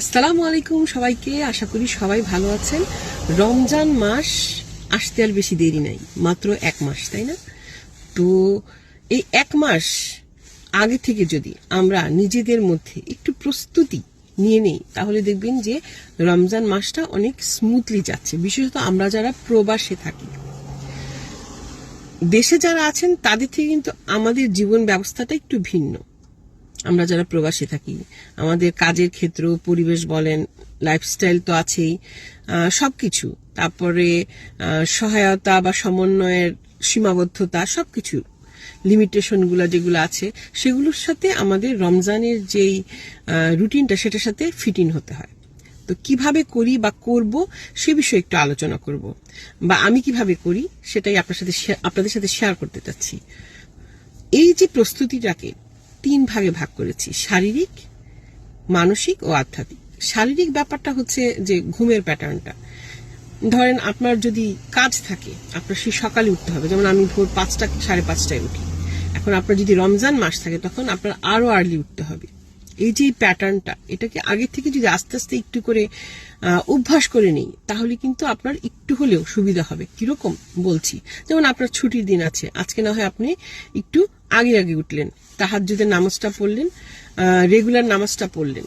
আসসালামু আলাইকুম সবাইকে, আশা করি সবাই ভালো আছেন। রমজান মাস আসতে আর বেশি দেরি নাই, মাত্র এক মাস, তাই না? তো এই এক মাস আগে থেকে যদি আমরা নিজেদের মধ্যে একটু প্রস্তুতি নিয়ে নেই, তাহলে দেখবেন যে রমজান মাসটা অনেক স্মুথলি যাচ্ছে। বিশেষত আমরা যারা প্রবাসে থাকি, দেশে যারা আছেন, তাদের থেকে কিন্তু আমাদের জীবন ব্যবস্থাটা একটু ভিন্ন। আমরা যারা প্রবাসী থাকি আমাদের কাজের ক্ষেত্র পরিবেশ বলেন লাইফস্টাইল তো আছেই আহ, সবকিছু। তারপরে সহায়তা বা সমন্বয়ের সীমাবদ্ধতা সবকিছু লিমিটেশনগুলো যেগুলো আছে সেগুলোর সাথে আমাদের রমজানের যেই রুটিনটা সেটার সাথে ফিট ইন হতে হয়। তো কীভাবে করি বা করব সে বিষয়ে একটু আলোচনা করব। বা আমি কীভাবে করি সেটাই আপনার সাথে আপনাদের সাথে শেয়ার করতে চাচ্ছি। এই যে প্রস্তুতিটাকে তিন ভাগে ভাগ করেছি, শারীরিক, মানসিক ও আধ্যাত্মিক। শারীরিক ব্যাপারটা হচ্ছে যে ঘুমের প্যাটার্নটা। ধরেন আপনার যদি কাজ থাকে, আপনার সেই সকালে উঠতে হবে। যেমন আমি ভোর পাঁচটা সাড়ে পাঁচটায় উঠি। এখন আপনার যদি রমজান মাস থাকে, তখন আপনার আরও আর্লি উঠতে হবে। এই যে প্যাটার্নটা, এটাকে আগে থেকে যদি আস্তে আস্তে একটু করে অভ্যাস করে নেই, তাহলে কিন্তু আপনার একটু হলেও সুবিধা হবে। কীরকম বলছি? যেমন আপনার ছুটির দিন আছে, আজকে না হয় আপনি একটু আগে আগে উঠলেন, তাহাজ্জুদের নামাজটা পড়লেন রেগুলার নামাজটা পড়লেন।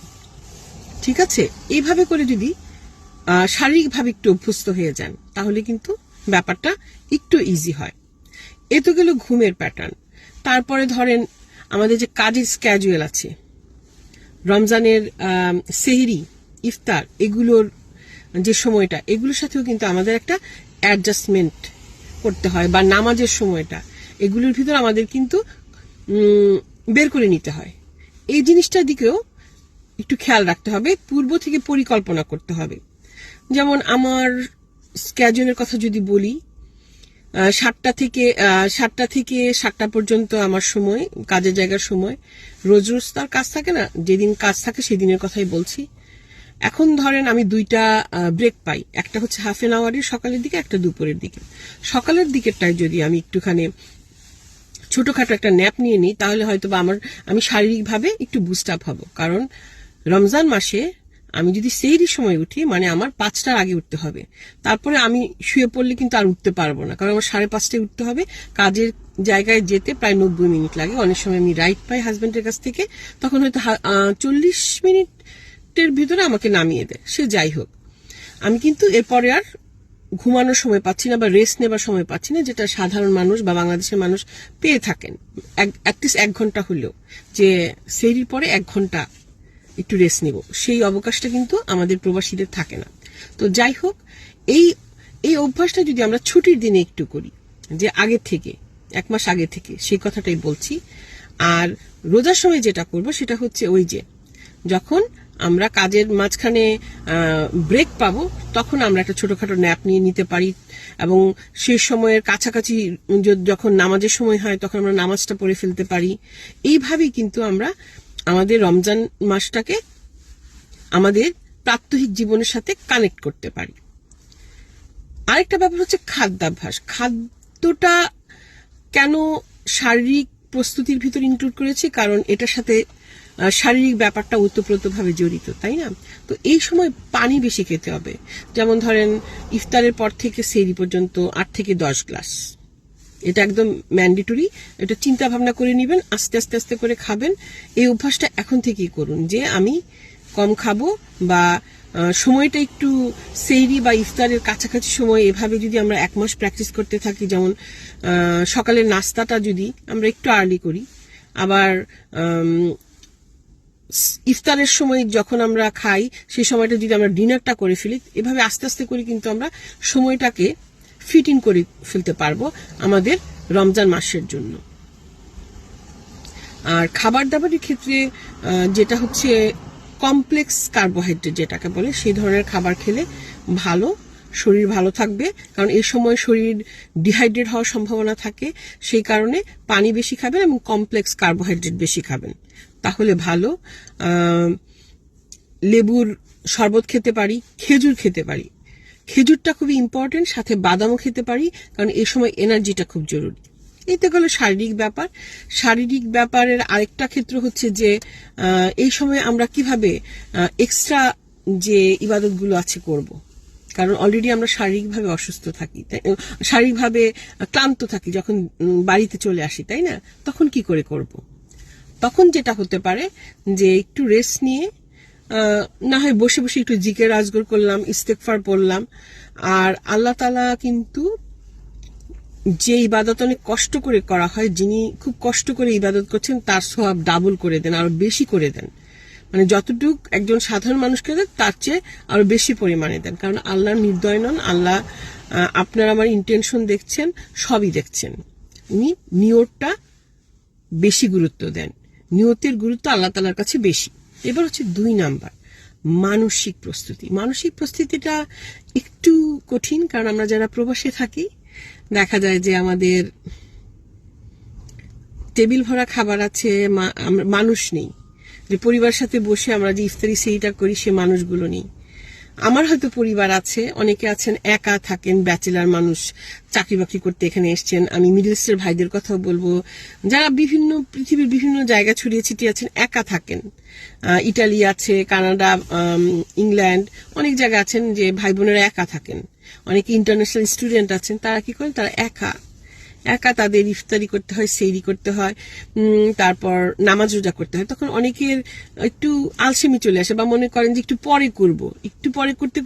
ঠিক আছে? এইভাবে করে যদি শারীরিকভাবে একটু অভ্যস্ত হয়ে যান, তাহলে কিন্তু ব্যাপারটা একটু ইজি হয়। এ তো গেল ঘুমের প্যাটার্ন। তারপরে ধরেন, আমাদের যে কাজের স্ক্যাজুয়াল আছে রমজানের সেহরি, ইফতার, এগুলোর যে সময়টা, এগুলোর সাথেও কিন্তু আমাদের একটা অ্যাডজাস্টমেন্ট করতে হয় বা নামাজের সময়টা, এগুলোর ভিতর আমাদের কিন্তু বের করে নিতে হয়। এই জিনিসটার দিকেও একটু খেয়াল রাখতে হবে, পূর্ব থেকে পরিকল্পনা করতে হবে। যেমন আমার স্ক্যাজনের কথা যদি বলি সাতটা থেকে সাতটা থেকে সাতটা পর্যন্ত আমার সময়, কাজের জায়গার সময়। রোজ রোজ তার কাজ থাকে না, যেদিন কাজ থাকে সেদিনের কথাই বলছি। এখন ধরেন আমি দুইটা ব্রেক পাই। একটা হচ্ছে হাফ এন আওয়ারের সকালের দিকে, একটা দুপুরের দিকে। সকালের দিকেরটায় যদি আমি একটুখানি ছোটখাটো একটা ন্যাপ নিয়ে নিই, তাহলে হয়তো বা আমার, আমি শারীরিকভাবে একটু বুস্ট আপ হব। কারণ রমজান মাসে আমি যদি সেইরই সময় উঠি মানে আমার পাঁচটার আগে উঠতে হবে। তারপরে আমি শুয়ে পড়লে কিন্তু আর উঠতে পারব না, কারণ আমার সাড়ে পাঁচটায় উঠতে হবে। কাজের জায়গায় যেতে প্রায় নব্বই মিনিট লাগে। অনেক সময় আমি রাইট পাই হাজব্যান্ডের কাছ থেকে। তখন হয়তো চল্লিশ মিনিটের ভিতরে আমাকে নামিয়ে দেয়। সে যাই হোক। আমি কিন্তু এরপরে আর ঘুমানোর সময় পাচ্ছি না বা রেস্ট নেবার সময় পাচ্ছি না, যেটা সাধারণ মানুষ বা বাংলাদেশের মানুষ পেয়ে থাকেন। এক ঘণ্টা হলেও। যে সেইরির পরে এক ঘণ্টা একটু রেস্ট নিব। সেই অবকাশটা কিন্তু আমাদের প্রবাসীদের থাকে না। তো যাই হোক, এই এই অভ্যাসটা যদি আমরা ছুটির দিনে একটু করি, যে আগে থেকে, এক মাস আগে থেকে, সেই কথাটাই বলছি। আর রোজার সময় যেটা করব সেটা হচ্ছে ওই যে, যখন আমরা কাজের মাঝখানে ব্রেক পাবো, তখন আমরা একটা ছোটখাটো ন্যাপ নিয়ে নিতে পারি। এবং সেই সময়ের কাছাকাছি যখন নামাজের সময় হয়, তখন আমরা নামাজটা পড়ে ফেলতে পারি। এইভাবেই কিন্তু আমরা আমাদের রমজান মাসটাকে আমাদের প্রাত্যহিক জীবনের সাথে কানেক্ট করতে পারি। আরেকটা ব্যাপার হচ্ছে খাদ্যাভ্যাস। খাদ্যটা কেন শারীরিক প্রস্তুতির ভিতর ইনক্লুড করেছি? কারণ এটার সাথে শারীরিক ব্যাপারটা ওতপ্রোতভাবে জড়িত, তাই না? তো এই সময় পানি বেশি খেতে হবে। যেমন ধরেন, ইফতারের পর থেকে সেরি পর্যন্ত আট থেকে দশ গ্লাস এটা একদম ম্যান্ডেটরি এটা চিন্তা ভাবনা করে নেবেন, আস্তে আস্তে আস্তে করে খাবেন। এই অভ্যাসটা এখন থেকেই করুন যে আমি কম খাব বা সময়টা একটু সেইরি বা ইফতারের কাছাকাছি সময় এভাবে যদি আমরা এক মাস প্র্যাকটিস করতে থাকি, যেমন সকালের নাস্তাটা যদি আমরা একটু আর্লি করি, আবার ইফতারের সময় যখন আমরা খাই সেই সময়টা যদি আমরা ডিনারটা করে ফেলি, এভাবে আস্তে আস্তে করে কিন্তু আমরা সময়টাকে ফিট ইন করে ফেলতে পারব আমাদের রমজান মাসের জন্য। আর খাবার দাবারের ক্ষেত্রে যেটা হচ্ছে কমপ্লেক্স কার্বোহাইড্রেট যেটাকে বলে, সেই ধরনের খাবার খেলে ভালো, শরীর ভালো থাকবে। কারণ এই সময় শরীর ডিহাইড্রেট হওয়ার সম্ভাবনা থাকে, সেই কারণে পানি বেশি খাবেন এবং কমপ্লেক্স কার্বোহাইড্রেট বেশি খাবেন। তাহলে ভালো লেবুর শরবত খেতে পারি, খেজুর খেতে পারি। খেজুরটা খুবই ইম্পর্টেন্ট সাথে বাদামও খেতে পারি, কারণ এই সময় এনার্জিটা খুব জরুরি। এই তো গেল শারীরিক ব্যাপার। শারীরিক ব্যাপারের আরেকটা ক্ষেত্র হচ্ছে যে এই সময় আমরা কীভাবে এক্সট্রা যে ইবাদতগুলো আছে করব। কারণ অলরেডি আমরা শারীরিকভাবে অসুস্থ থাকি, তাই, শারীরিকভাবে ক্লান্ত থাকি, যখন বাড়িতে চলে আসি, তাই না? তখন কি করে করব? তখন যেটা হতে পারে যে, একটু রেস্ট নিয়ে না হয় বসে বসে একটু জিকের রাজগর করলাম, ইস্তেকফার পড়লাম। আর আল্লাহ তালা কিন্তু যে ইবাদত অনেক কষ্ট করে করা হয়, যিনি খুব কষ্ট করে ইবাদত করছেন, তার সব ডাবল করে দেন, আরও বেশি করে দেন। মানে যতটুক একজন সাধারণ মানুষকে দেন, তার চেয়ে আরও বেশি পরিমাণে দেন। কারণ আল্লাহ নির্দয় নন, আল্লাহ আপনার আমার ইন্টেনশন দেখছেন, সবই দেখছেন। উনি নিয়তটা বেশি গুরুত্ব দেন। নিয়তের গুরুত্ব আল্লাহ তালার কাছে বেশি। এবার হচ্ছে দুই নাম্বার, মানসিক প্রস্তুতি। মানসিক প্রস্তুতিটা একটু কঠিন, কারণ আমরা যারা প্রবাসে থাকি, দেখা যায় যে আমাদের টেবিল ভরা খাবার আছে মানুষ নেই। যে পরিবার সাথে বসে আমরা যে ইফতারি সেইটা করি, সে মানুষগুলো নেই। আমার হয়তো পরিবার আছে, অনেকে আছেন, একা থাকেন, ব্যাচেলার মানুষ চাকরি বাকরি করতে এখানে এসছেন। আমি মিডল ইস্টের ভাইদের কথাও বলব। যারা বিভিন্ন, পৃথিবীর বিভিন্ন জায়গা ছড়িয়ে ছিটিয়ে আছেন, একা থাকেন। ইটালি আছে, কানাডা ইংল্যান্ড, অনেক জায়গা আছেন যে ভাই বোনেরা একা থাকেন। অনেকে ইন্টারন্যাশনাল স্টুডেন্ট আছেন, তারা কি করেন? তারা একা একা তাদের ইফতারি করতে হয় সেইরি করতে হয় তারপর নামাজ রোজা করতে হয়। তখন অনেকের একটু আলসেমি চলে আসে বা মনে করেন যে একটু পরে করব। একটু পরে করতে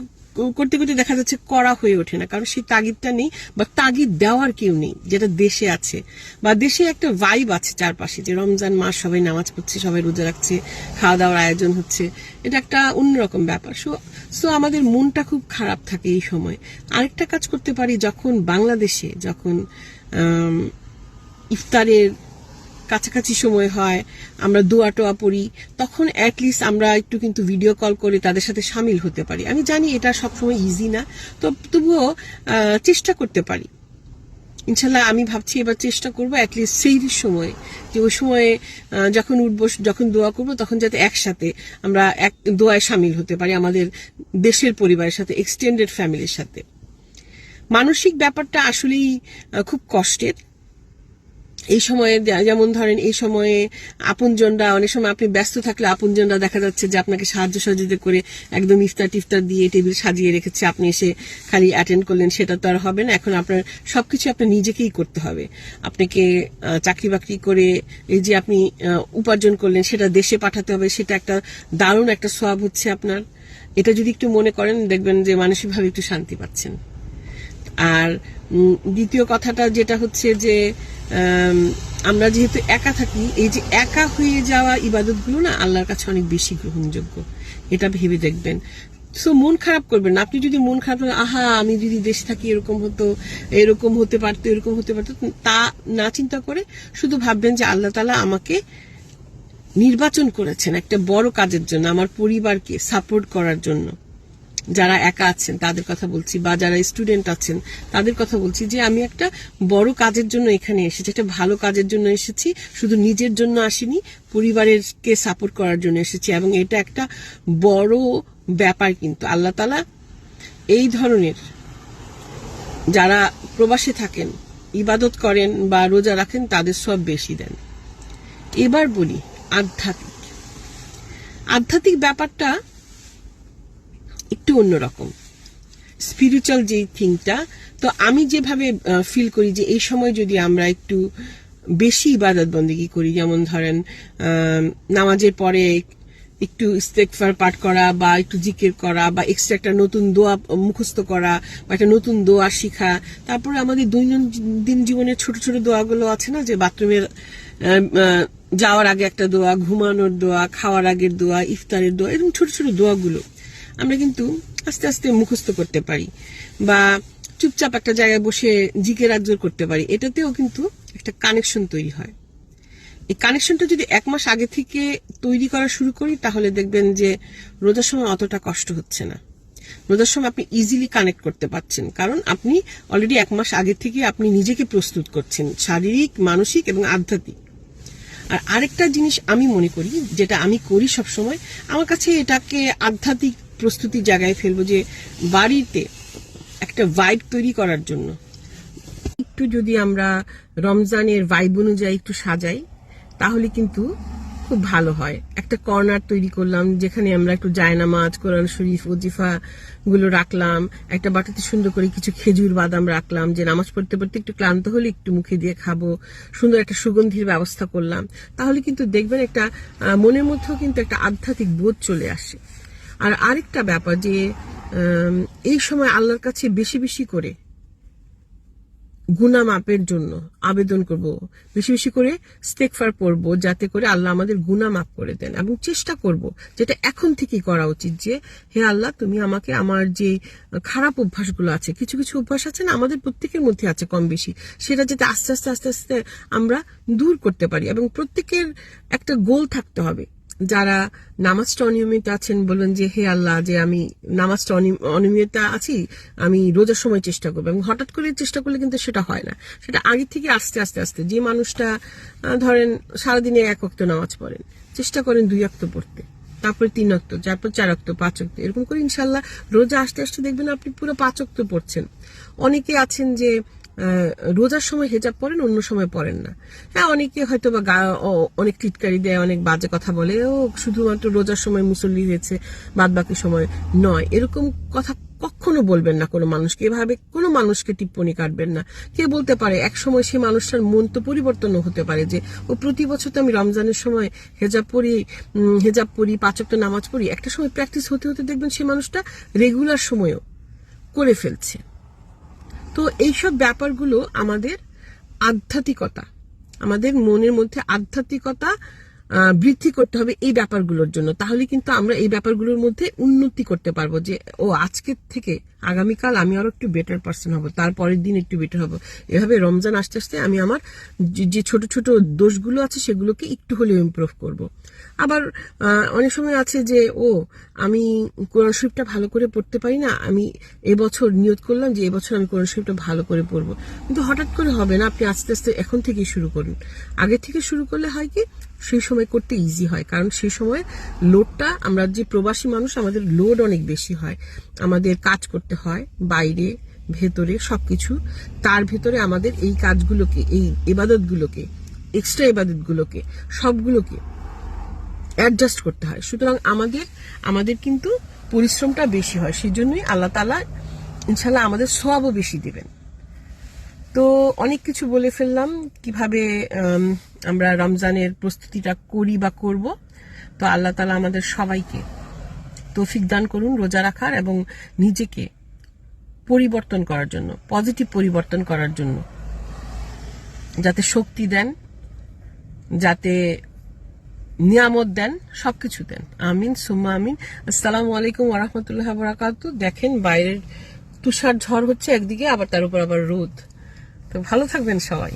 করতে করতে দেখা যাচ্ছে করা হয়ে ওঠে না। কারণ সেই তাগিদটা নেই বা তাগিদ দেওয়ার কেউ নেই, যেটা দেশে আছে। বা দেশে একটা ভাইব আছে চারপাশে, যে রমজান মাস সবাই নামাজ পড়ছে, সবাই রোজা রাখছে খাওয়া দাওয়ার আয়োজন হচ্ছে। এটা একটা অন্যরকম ব্যাপার। সো সো আমাদের মনটা খুব খারাপ থাকে এই সময়। আরেকটা কাজ করতে পারি যখন বাংলাদেশে, যখন ইফতারের কাছাকাছি সময় হয়, আমরা দোয়া টোয়া পড়ি, তখন অ্যাটলিস্ট আমরা একটু কিন্তু ভিডিও কল করে তাদের সাথে সামিল হতে পারি। আমি জানি এটা সবসময় ইজি না, তো তবুও চেষ্টা করতে পারি। ইনশাল্লাহ আমি ভাবছি এবার চেষ্টা করব অ্যাটলিস্ট সেই সময়, যে ওই সময়ে যখন উঠবো, যখন দোয়া করব, তখন যাতে একসাথে আমরা এক, দোয়ায় সামিল হতে পারি আমাদের দেশের পরিবারের সাথে এক্সটেন্ডেড ফ্যামিলির সাথে। মানসিক ব্যাপারটা আসলেই খুব কষ্টের। এই সময়ে যেমন ধরেন, এই সময়ে আপনজনরা, অনেক সময় আপনি ব্যস্ত থাকলে আপনজনরা দেখা যাচ্ছে যে আপনাকে সাহায্য সহযোগিতা করে একদম ইফতার টিফতার দিয়ে টেবিল সাজিয়ে রেখেছে, আপনি এসে খালি অ্যাটেন্ড করলেন, সেটা তো আর হবে না। এখন আপনার সবকিছু আপনার নিজেকেই করতে হবে। আপনাকে চাকরি বাকরি করে এই যে আপনি উপার্জন করলেন, সেটা দেশে পাঠাতে হবে, সেটা একটা দারুণ একটা সব হচ্ছে আপনার। এটা যদি একটু মনে করেন, দেখবেন যে মানসিকভাবে একটু শান্তি পাচ্ছেন। আর দ্বিতীয় কথাটা যেটা হচ্ছে যে আমরা যেহেতু একা থাকি এই যে একা হয়ে যাওয়া ইবাদতগুলো না আল্লাহর কাছে অনেক বেশি গ্রহণযোগ্য। এটা ভেবে দেখবেন। সো মন খারাপ করবেন আপনি যদি মন খারাপ করেন, আহা আমি যদি দেশে থাকি এরকম হতো এরকম হতে পারতো এরকম হতে পারতো তা না চিন্তা করে শুধু ভাববেন যে আল্লাহ তালা আমাকে নির্বাচন করেছেন একটা বড় কাজের জন্য আমার পরিবারকে সাপোর্ট করার জন্য। যারা একা আছেন, তাদের কথা বলছি বা যারা স্টুডেন্ট আছেন, তাদের কথা বলছি যে আমি একটা বড় কাজের জন্য এখানে এসেছি, একটা ভালো কাজের জন্য এসেছি, শুধু নিজের জন্য আসিনি পরিবারেরকে সাপোর্ট করার জন্য এসেছি এবং এটা একটা বড় ব্যাপার কিন্তু। আল্লাহ তালা এই ধরনের যারা প্রবাসে থাকেন, ইবাদত করেন বা রোজা রাখেন, তাদের সব বেশি দেন। এবার বলি আধ্যাত্মিক। আধ্যাত্মিক ব্যাপারটা একটু অন্যরকম। স্পিরিচুয়াল যে থিংটা তো আমি যেভাবে ফিল করি যে এই সময় যদি আমরা একটু বেশি ইবাদত বন্দিগি করি, যেমন ধরেন নামাজের পরে একটু ইস্তেকফার পাঠ করা বা একটু জিকির করা বা এক্সট্রা একটা নতুন দোয়া মুখস্থ করা বা একটা নতুন দোয়া শিখা, তারপরে আমাদের দৈনন্দিন জীবনের ছোট ছোট দোয়াগুলো আছে না, যে বাথরুমের যাওয়ার আগে একটা দোয়া, ঘুমানোর দোয়া, খাওয়ার আগের দোয়া, ইফতারের দোয়া, এরকম ছোট ছোট দোয়াগুলো। আমরা কিন্তু আস্তে আস্তে মুখস্থ করতে পারি বা চুপচাপ একটা জায়গায় বসে জিকে রাজ্য করতে পারি, এটাতেও কিন্তু একটা কানেকশন তৈরি হয়। এই কানেকশনটা যদি এক মাস আগে থেকে তৈরি করা শুরু করি, তাহলে দেখবেন যে রোজার সময় অতটা কষ্ট হচ্ছে না। রোজার সময় আপনি ইজিলি কানেক্ট করতে পারছেন, কারণ আপনি অলরেডি এক মাস আগে থেকে আপনি নিজেকে প্রস্তুত করছেন, শারীরিক, মানসিক এবং আধ্যাত্মিক। আর আরেকটা জিনিস আমি মনে করি, যেটা আমি করি সব সময় আমার কাছে এটাকে আধ্যাত্মিক প্রস্তুতির জায়গায় ফেলব যে বাড়িতে একটা ভাইব তৈরি করার জন্য। একটু যদি আমরা রমজানের ভাইব অনুযায়ী একটু সাজাই, তাহলে কিন্তু খুব ভালো হয়। একটা কর্নার তৈরি করলাম, যেখানে আমরা একটু জায়নামাজ, কোরআন শরীফ, ওজিফা গুলো রাখলাম, একটা বাটিতে সুন্দর করে কিছু খেজুর বাদাম রাখলাম, যে নামাজ পড়তে পড়তে একটু ক্লান্ত হলে একটু মুখে দিয়ে খাব, সুন্দর একটা সুগন্ধির ব্যবস্থা করলাম। তাহলে কিন্তু দেখবেন একটা মনের মধ্যেও কিন্তু একটা আধ্যাত্মিক বোধ চলে আসে। আর আরেকটা ব্যাপার যে এই সময় আল্লাহর কাছে বেশি বেশি করে গুনা মাপের জন্য আবেদন করব, বেশি বেশি করে স্টেকফার পড়ব, যাতে করে আল্লাহ আমাদের গুনা মাপ করে দেন এবং চেষ্টা করব, যেটা এখন থেকেই করা উচিত যে, হে আল্লাহ, তুমি আমাকে আমার যে খারাপ অভ্যাসগুলো আছে, কিছু কিছু অভ্যাস আছে না, আমাদের প্রত্যেকের মধ্যে আছে কম বেশি, সেটা যাতে আস্তে আস্তে আস্তে আস্তে আমরা দূর করতে পারি এবং প্রত্যেকের একটা গোল থাকতে হবে। যারা নামাজটা অনিয়মিত আছেন বলবেন যে, হে আল্লাহ, যে আমি নামাজটা অনি- অনিয়মিত আছি, আমি রোজার সময় চেষ্টা করব। এবং হঠাৎ করে চেষ্টা করলে কিন্তু সেটা হয় না। সেটা আগে থেকে আস্তে আস্তে আস্তে। যে মানুষটা ধরেন সারাদিনে এক অক্ত নামাজ পড়েন, চেষ্টা করেন দুই অক্ত পড়তে, তারপরে তিন অক্ত তারপর চার অক্ত পাঁচ অক্ত এরকম করে ইনশাল্লাহ রোজা আস্তে আস্তে দেখবেন আপনি পুরো পাঁচ অক্ত পড়ছেন। অনেকে আছেন যে রোজার সময় হেজাব পরেন, অন্য সময় পরেন না। হ্যাঁ অনেকে হয়তো বা গা- অনেক টিটকারি দেয়, অনেক বাজে কথা বলে, ও, শুধুমাত্র রোজার সময় মুসল্লি হয়েছে বাদ বাকি সময় নয়। এরকম কথা কখনো বলবেন না কোনো মানুষকে। এভাবে কোনো মানুষকে টিপ্পনি কাটবেন না। কে বলতে পারে, এক সময় সেই মানুষটার মন তো পরিবর্তনও হতে পারে যে, ও প্রতি বছর তো আমি রমজানের সময় হেজাব পরি হেজাব পরি পাঁচক নামাজ পড়ি। একটা সময় প্র্যাকটিস হতে হতে দেখবেন সেই মানুষটা রেগুলার সময়ও করে ফেলছে। তো এইসব ব্যাপারগুলো আমাদের আধ্যাত্মিকতা, আমাদের মনের মধ্যে আধ্যাত্মিকতা বৃদ্ধি করতে হবে এই ব্যাপারগুলোর জন্য। তাহলে কিন্তু আমরা এই ব্যাপারগুলোর মধ্যে উন্নতি করতে পারব যে, ও আজকের থেকে আগামীকাল আমি আরও একটু বেটার পার্সন হব, তারপরের দিন একটু বেটার হব। এভাবে রমজান আস্তে আস্তে আমি আমার যে- ছোট ছোট দোষগুলো আছে সেগুলোকে একটু হলেও ইমপ্রুভ করব। আবার অনেক সময় আছে যে, ও, আমি কোরআন শরীফটা ভালো করে পড়তে পারি না, আমি এবছর নিয়ত করলাম যে, এবছর আমি কোরআন শরীফটা ভালো করে পড়ব। কিন্তু হঠাৎ করে হবে না, আপনি আস্তে আস্তে এখন থেকেই শুরু করুন। আগে থেকে শুরু করলে হয় কি, সেই সময় করতে ইজি হয়, কারণ সেই সময় লোডটা আমরা যে প্রবাসী মানুষ, আমাদের লোড অনেক বেশি হয়। আমাদের কাজ করতে হয়, বাইরে, ভেতরে সবকিছু। তার ভেতরে আমাদের এই কাজগুলোকে, এই এবাদতগুলোকে এক্সট্রা এবাদতগুলোকে সবগুলোকে অ্যাডজাস্ট করতে হয়। সুতরাং আমাদের আমাদের কিন্তু পরিশ্রমটা বেশি হয় সেই জন্যই আল্লাহ তালা ইনশাল্লাহ আমাদের সবও বেশি দেবেন। তো অনেক কিছু বলে ফেললাম, কীভাবে আমরা রমজানের প্রস্তুতিটা করি বা করব। তো আল্লাহ তালা আমাদের সবাইকে তৌফিক দান করুন, রোজা রাখার এবং নিজেকে পরিবর্তন করার জন্য পজিটিভ পরিবর্তন করার জন্য। যাতে শক্তি দেন, যাতে নিয়ামত দেন, সবকিছু দেন। আমিন, সুম্মা আমিন। আসসালামু আলাইকুম ওরহমতুল্লাহ বরাকাতু দেখেন বাইরের তুষার ঝড় হচ্ছে, একদিকে আবার তার উপর আবার রোদ। তো ভালো থাকবেন সবাই।